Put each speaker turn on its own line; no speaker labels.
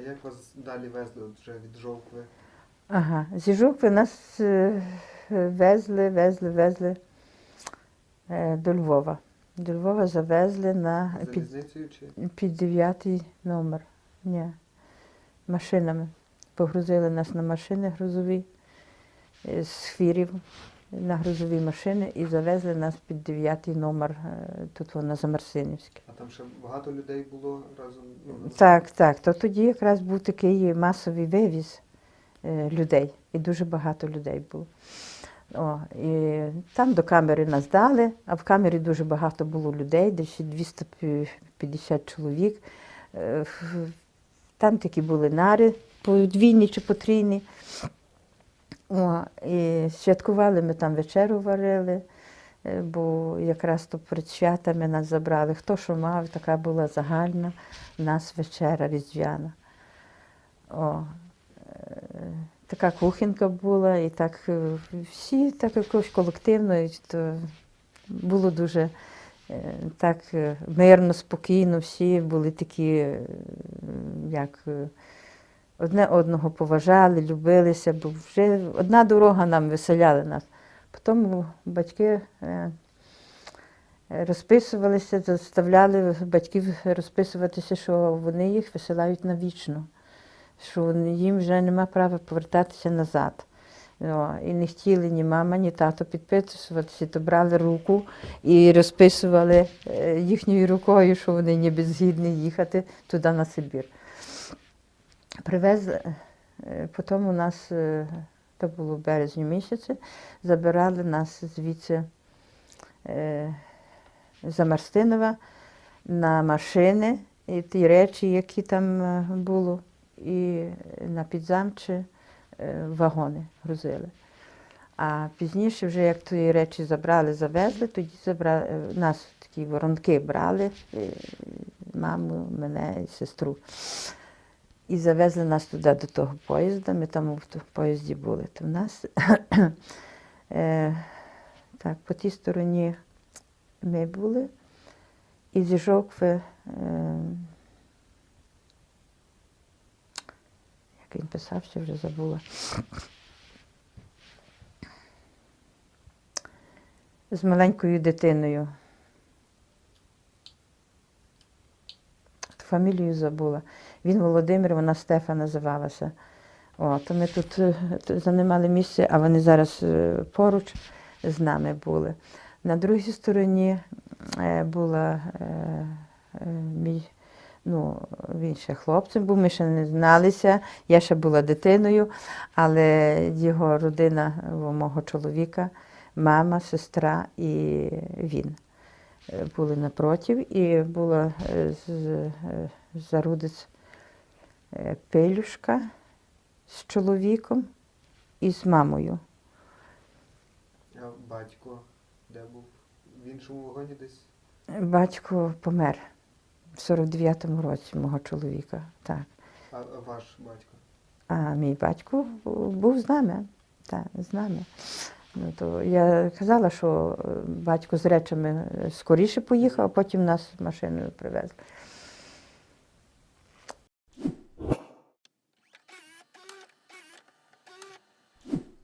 А як вас далі везли вже від Жовкви?
Ага, зі Жукви нас е, везли, везли, везли е, до Львова. До Львова завезли на під, під дев'ятий номер. Ні, машинами. Погрузили нас на машини грузові е, з хвірів на грузові машини і завезли нас під дев'ятий номер е, тут воно за Марсинівське.
А там ще багато людей було разом? Ну,
Так, так. То тоді якраз був такий масовий вивіз е, людей, і дуже багато людей було. О, і там до камери нас дали, а в камері дуже багато було людей, десь 250 чоловік. Е, Там такі були нари подвійні чи потрійні. О, і святкували ми там вечерю варили, е, бо якраз то перед святами нас забрали. Хто що мав, така була загальна у нас вечеря різдвяна. О, е, така кухонька була, і так е, всі так якось колективно, і то було дуже так мирно, спокійно, всі були такі, як одне одного поважали, любилися, бо вже одна дорога нам виселяли нас. Потім батьки е, розписувалися, заставляли батьків розписуватися, що вони їх висилають навічно, що їм вже нема права повертатися назад. І не хотіли ні мама, ні тато підписуватися, то брали руку і розписували е, їхньою рукою, що вони ніби згідні їхати туди на Сибір. Привезли, е, потім у нас, е, то було в березні місяці, забирали нас звідси е, за на машини і ті речі, які там е, було, і на підзамчі е, вагони грузили. А пізніше, вже як ті речі забрали, завезли, тоді забрали, е, нас такі воронки брали, е, маму, мене і сестру. І завезли нас туди до того поїзда. Ми там в поїзді були. То в нас е, так, по тій стороні ми були. І зі Жовкви, е, як він писав, ще вже забула. З маленькою дитиною. Фамілію забула. Він Володимир, вона Стефа називалася. О, то ми тут е, займали місце, а вони зараз е, поруч з нами були. На другій стороні е, була мій, ну, він ще хлопцем був, ми ще не зналися, я ще була дитиною, але його родина мого чоловіка, мама, сестра і він були напротив, і була е, е, зарудець е, пилюшка з чоловіком і з мамою.
А батько де був? В іншому вагоні десь?
Батько помер в 49-му році мого чоловіка. Так.
А ваш батько?
А мій батько був з нами. Так, з нами. Ну, то я казала, що е, батько з речами скоріше поїхав, а потім нас машиною привезли.